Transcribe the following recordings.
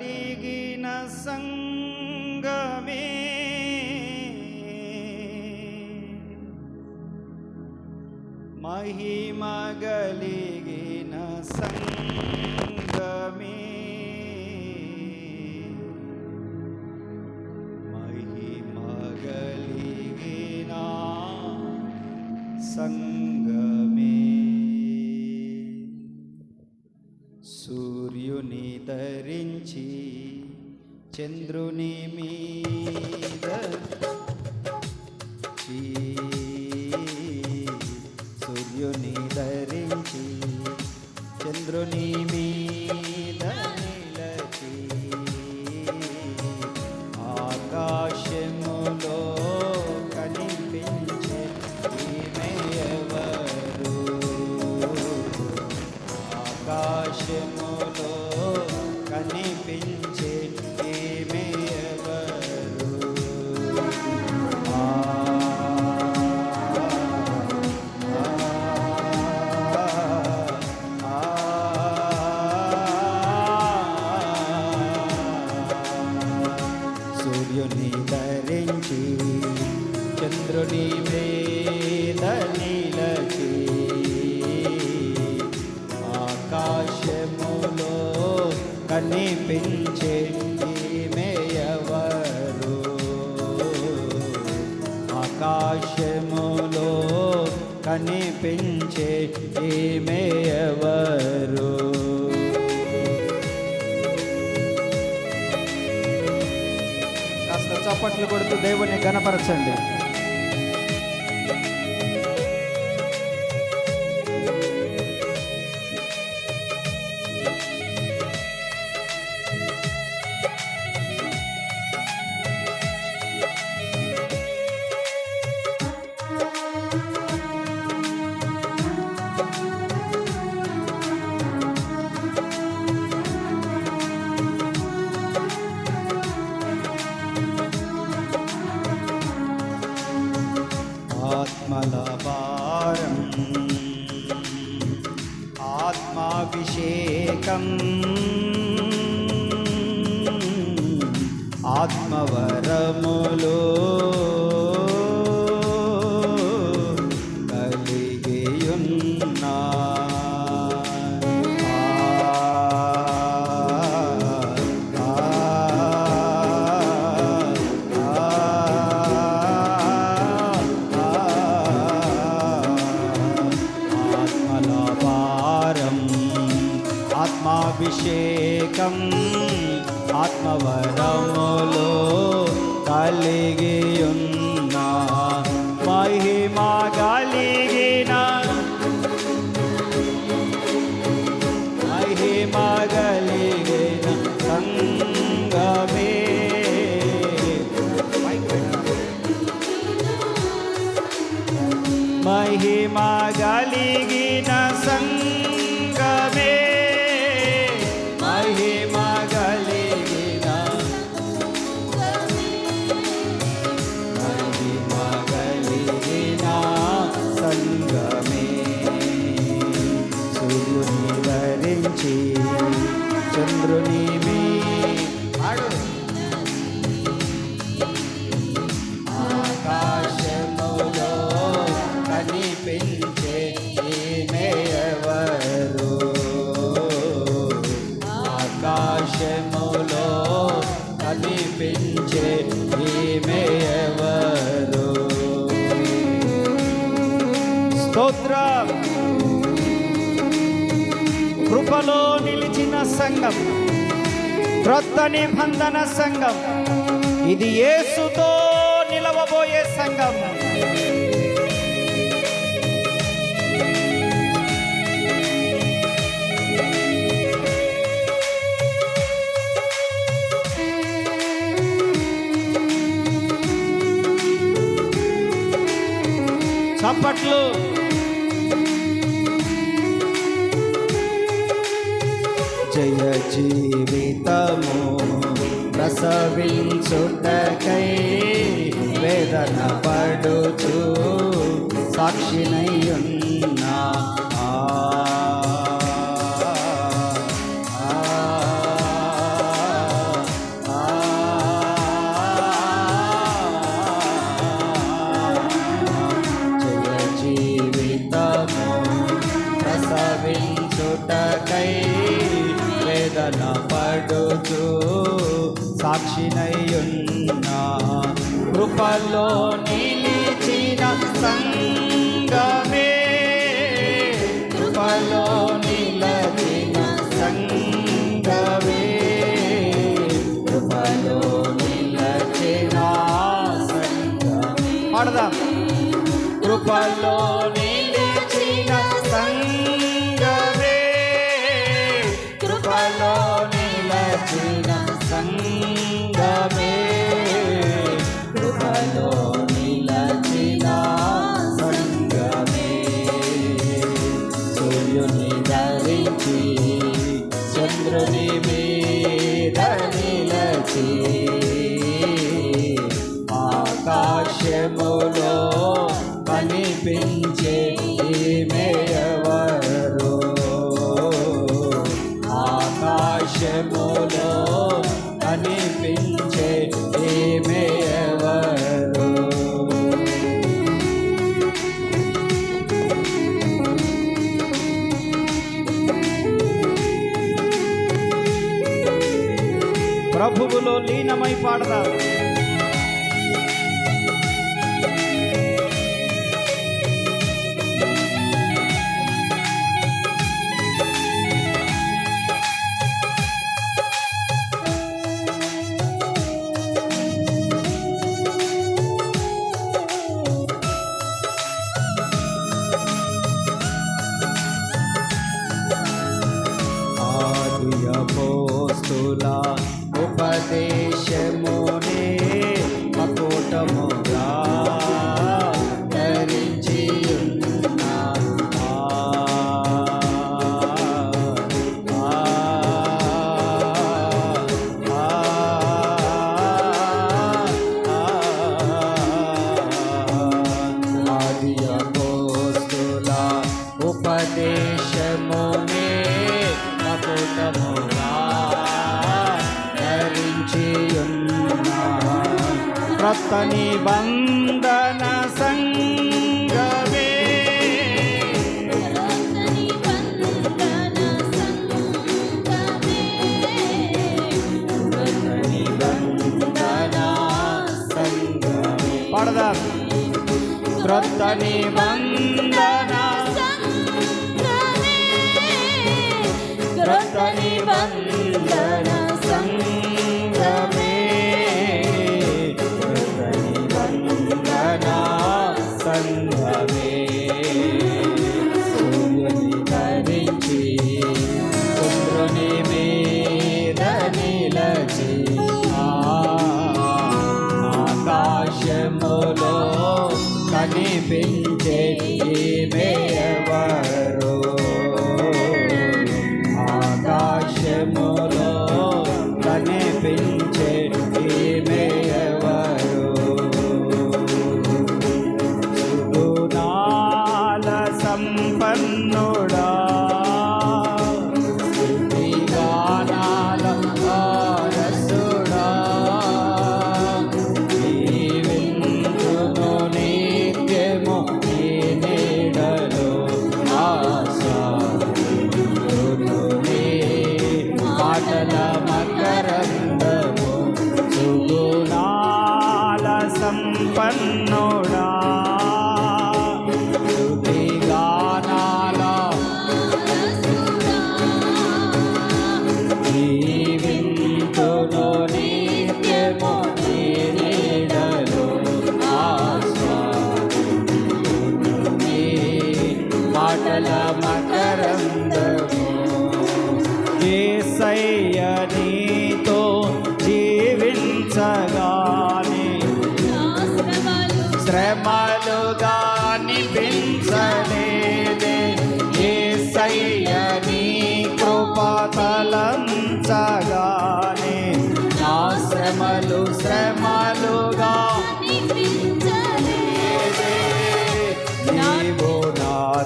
కలిగిన సంగమే. మహిమ కలిగిన సంగమే. చంద్రుని మీద సూర్యుని ధరించి చంద్రుని మీద చంద్రుని మీద నిలచి ఆకాశములో కనిపించే మేయవరు ఎవరు? ఆకాశములో కనిపించే ఈమె ఎవరు? చప్పట్లు కొడుతూ దేవుణ్ణి గణపరచండి. మహిమ కలిగిన సంగమే నడిపించే ఈమె ఎవరు? స్తోత్రం కృపలో నిలిచిన సంఘం. క్రొత్త నిబంధన సంఘం. ఇది యేసుతో నిలవబోయే సంఘం. చప్పట్లు. జయ జీవితము ప్రసవించుటకై వేదన పడుచు సాక్షినయ్యున్నా సాక్షినయ్యున్నా. కృపలో నిలిచిన సంగమే. కృపలో నిలచిన సంగమే. కృపలో నిలచిన సంగమే. కృపలో ధరించి చంద్రుని మీద నిలచి లీనమై పాడతారు. तनि बंद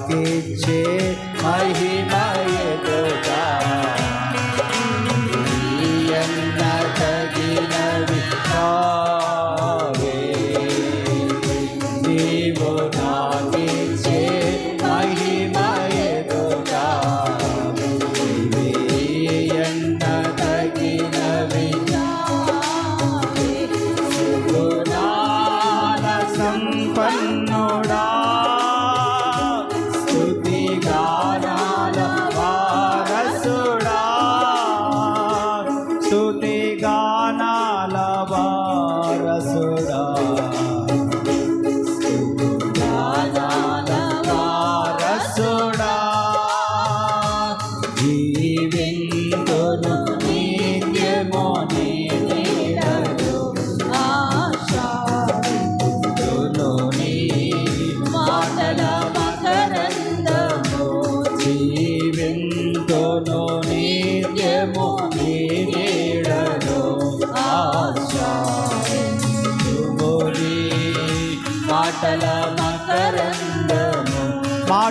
পাকিছে মহিমা oh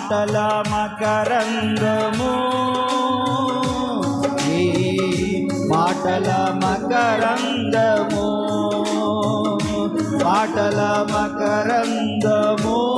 మాటల మకరందము. ఈ మాటల మకరందము. మాటల మకరందము.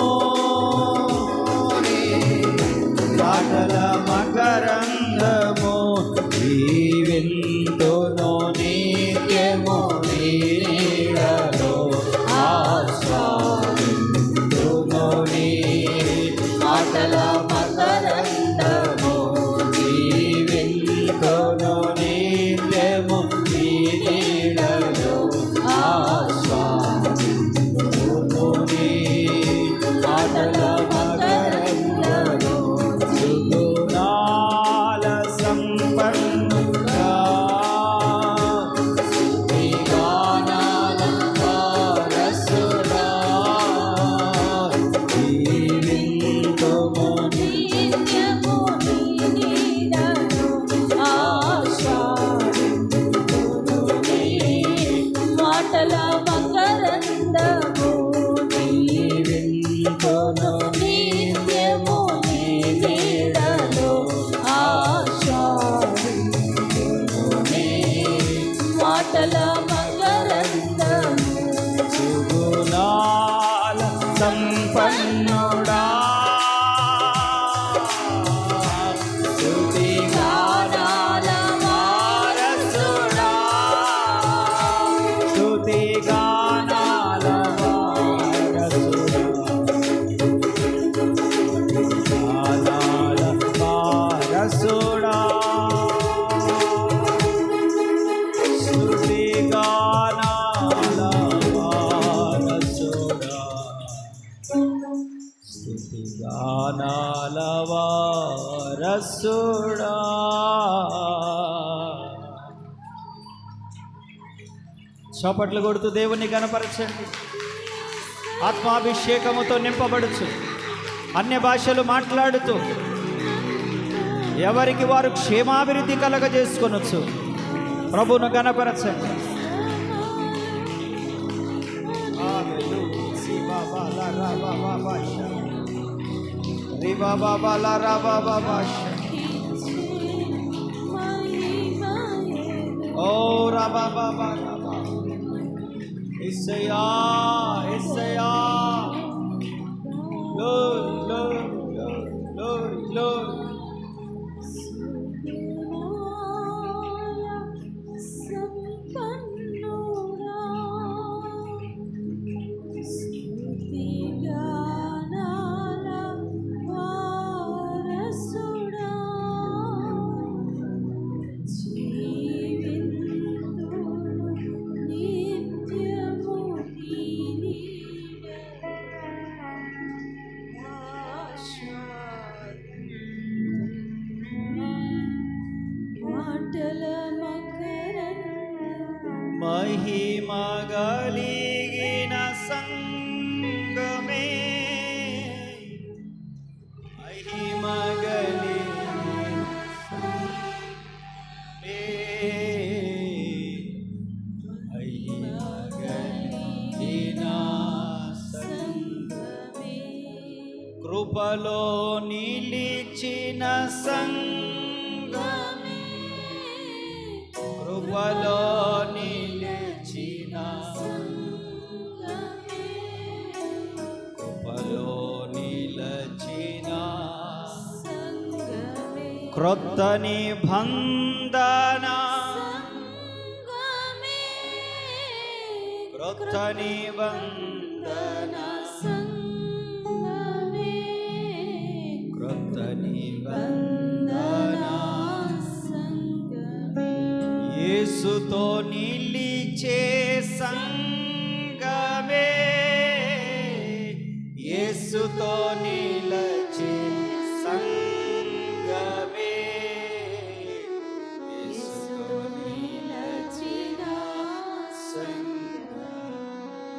మాటల చాలవా వారసుడా చప్పట్లు కొడుతూ దేవుణ్ణి కనపరచండి ఆత్మాభిషేకముతో నింపబడుచు. అన్య భాషలు మాట్లాడుతూ ఎవరికి వారు క్షేమాభివృద్ధి కలగజేసుకొనొచ్చు ప్రభును রিবা বাবা লারা বাবা বাসা ও রাবা বাবা রাবা ইসাইয়া ইসাইয়া माहि मागाली క్రొత్త నిబంధన క్రొత్త నిబంధన క్రొత్త నిబంధన యేసు యేసుతో నిలిచే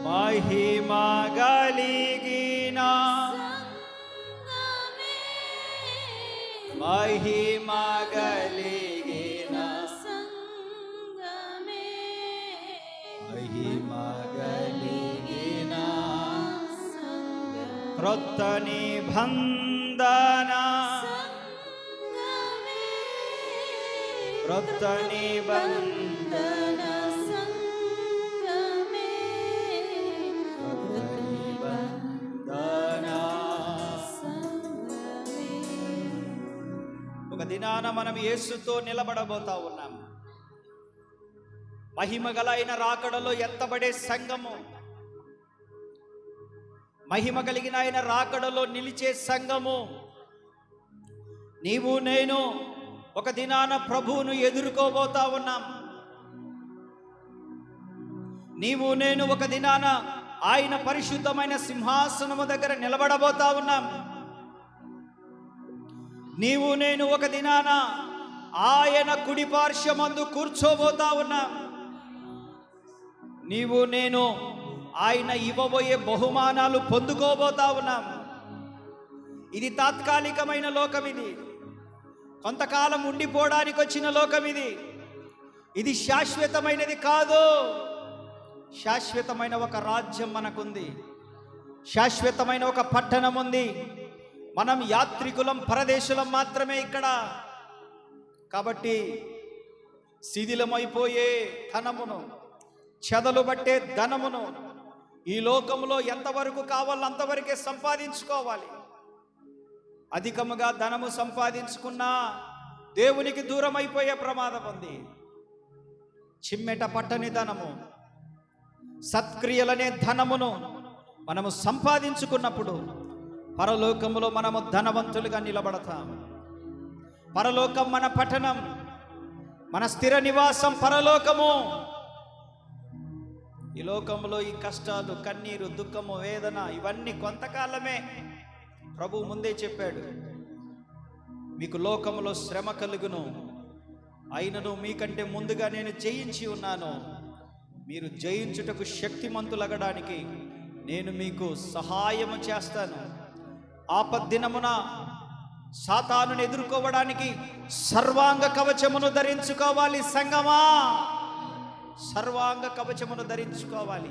మహిమ కలిగిన సంగమే మహిమ కలిగిన సంగమే మహిమ దినాన మనం యేసుతో నిలబడబోతా ఉన్నాం. మహిమ గల అయిన రాకడలో ఎత్తబడే సంఘము. మహిమ కలిగిన ఆయన రాకడలో నిలిచే సంఘము. నీవు నేను ఒక దినాన ప్రభువును ఎదుర్కోబోతా ఉన్నాం. నీవు నేను ఒక దినాన ఆయన పరిశుద్ధమైన సింహాసనము దగ్గర నిలబడబోతా ఉన్నాం. నీవు నేను ఒక దినాన ఆయన కుడిపార్శ్వమందు కూర్చోబోతా ఉన్నా. నీవు నేను ఆయన ఇవ్వబోయే బహుమానాలు పొందుకోబోతా ఉన్నాం. ఇది తాత్కాలికమైన లోకం ఇది. కొంతకాలం ఉండిపోవడానికి వచ్చిన లోకం ఇది. ఇది శాశ్వతమైనది కాదు. శాశ్వతమైన ఒక రాజ్యం మనకుంది. శాశ్వతమైన ఒక పట్టణం ఉంది మనం యాత్రికులం పరదేశులం మాత్రమే ఇక్కడ. కాబట్టి శిథిలమైపోయే ధనమును చెదలు పట్టే ధనమును ఈ లోకంలో ఎంతవరకు కావాలో అంతవరకే సంపాదించుకోవాలి. అధికముగా ధనము సంపాదించుకున్నా దేవునికి దూరం అయిపోయే ప్రమాదం ఉంది. చిమ్మెట పట్టని ధనము సత్క్రియలనే ధనమును మనము సంపాదించుకున్నప్పుడు పరలోకములో మనము ధనవంతులుగా నిలబడతాం పరలోకం మన పట్టణం మన స్థిర నివాసం పరలోకము. ఈ లోకంలో ఈ కష్టాలు కన్నీరు దుఃఖము వేదన ఇవన్నీ కొంతకాలమే ప్రభు ముందే చెప్పాడు. మీకు లోకములో శ్రమ కలుగును. అయినను మీకంటే ముందుగా నేను జయించి ఉన్నాను. మీరు జయించుటకు శక్తిమంతులగడానికి నేను మీకు సహాయము చేస్తాను. ఆపద్దినమున సాతాను ఎదుర్కోవడానికి సర్వాంగ కవచమును ధరించుకోవాలి సంగమా? సర్వాంగ కవచమును ధరించుకోవాలి.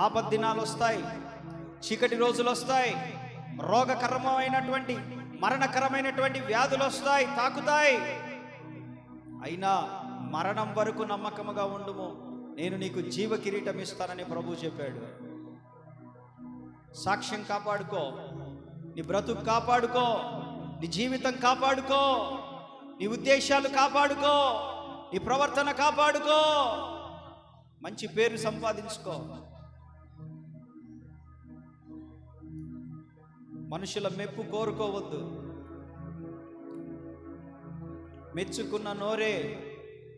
ఆపద్దినాలు వస్తాయి చీకటి రోజులు వస్తాయి రోగకరమైనటువంటి మరణకరమైనటువంటి వ్యాధులు వస్తాయి తాకుతాయి. అయినా మరణం వరకు నమ్మకముగా ఉండుము. నేను నీకు జీవ కిరీటం ఇస్తానని ప్రభు చెప్పాడు. సాక్ష్యం కాపాడుకో. నీ బ్రతుకు కాపాడుకో నీ జీవితం కాపాడుకో నీ ఉద్దేశాలు కాపాడుకో నీ ప్రవర్తన కాపాడుకో. మంచి పేరు సంపాదించుకో. మనుషుల మెప్పు కోరుకోవద్దు. మెచ్చుకున్న నోరే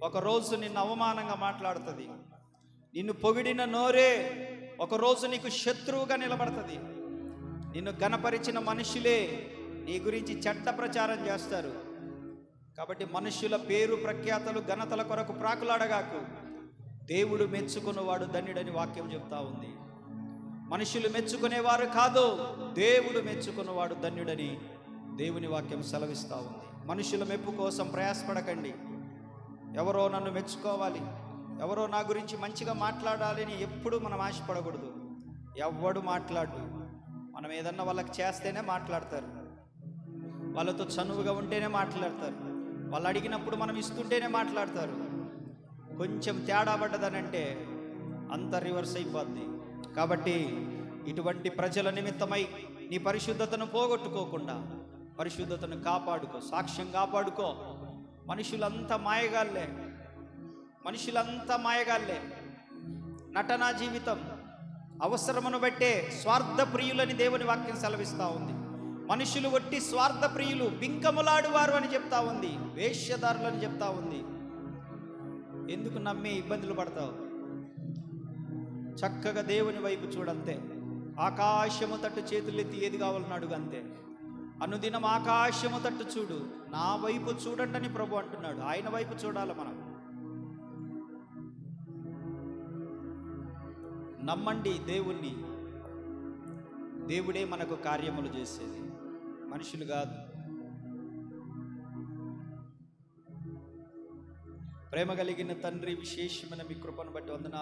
ఒకరోజు నిన్ను అవమానంగా మాట్లాడుతుంది. నిన్ను పొగిడిన నోరే ఒకరోజు నీకు శత్రువుగా నిలబడుతుంది. నిన్ను గణపరిచిన మనుషులే నీ గురించి చెడ్డ ప్రచారం చేస్తారు. కాబట్టి మనుష్యుల పేరు ప్రఖ్యాతలు ఘనతల కొరకు ప్రాకులాడగాకు దేవుడు మెచ్చుకున్నవాడు ధన్యుడని వాక్యం చెప్తా ఉంది. మనుషులు మెచ్చుకునేవారు కాదు దేవుడు మెచ్చుకున్నవాడు ధన్యుడని దేవుని వాక్యం సెలవిస్తూ ఉంది. మనుషుల మెప్పు కోసం ప్రయాసపడకండి. ఎవరో నన్ను మెచ్చుకోవాలి ఎవరో నా గురించి మంచిగా మాట్లాడాలని ఎప్పుడు మనం ఆశపడకూడదు. ఎవ్వడు మాట్లాడు మనం ఏదన్నా వాళ్ళకి చేస్తేనే మాట్లాడతారు. వాళ్ళతో చనువుగా ఉంటేనే మాట్లాడతారు. వాళ్ళు అడిగినప్పుడు మనం ఇస్తుంటేనే మాట్లాడతారు. కొంచెం తేడా పడ్డదనంటే అంత రివర్స్ అయిపోద్ది. కాబట్టి ఇటువంటి ప్రజల నిమిత్తమై నీ పరిశుద్ధతను పోగొట్టుకోకుండా పరిశుద్ధతను కాపాడుకో సాక్ష్యం కాపాడుకో. మనుషులంతా మాయగాళ్ళే. మనుషులంతా మాయగాళ్ళే. నటనా జీవితం. అవసరమును బట్టే స్వార్థ ప్రియులని దేవుని వాక్యం సెలవిస్తూ ఉంది. మనుషులు ఒట్టి స్వార్థ ప్రియులు బింకములాడువారు అని చెప్తా ఉంది. వేష్యదారులు అని చెప్తా ఉంది. ఎందుకు నమ్మి ఇబ్బందులు పడతావు? చక్కగా దేవుని వైపు చూడంతే. ఆకాశము తట్టు చేతులెత్తి ఏది కావాలని అడుగు అంతే. అనుదినం ఆకాశము తట్టు చూడు. నా వైపు చూడండి అని ప్రభు అంటున్నాడు. ఆయన వైపు చూడాలి మనం. నమ్మండి దేవుణ్ణి. దేవుడే మనకు కార్యములు చేసేది. మనుషులు కాదు. ప్రేమ కలిగిన తండ్రి విశేషమైన మీ కృపను బట్టి వందన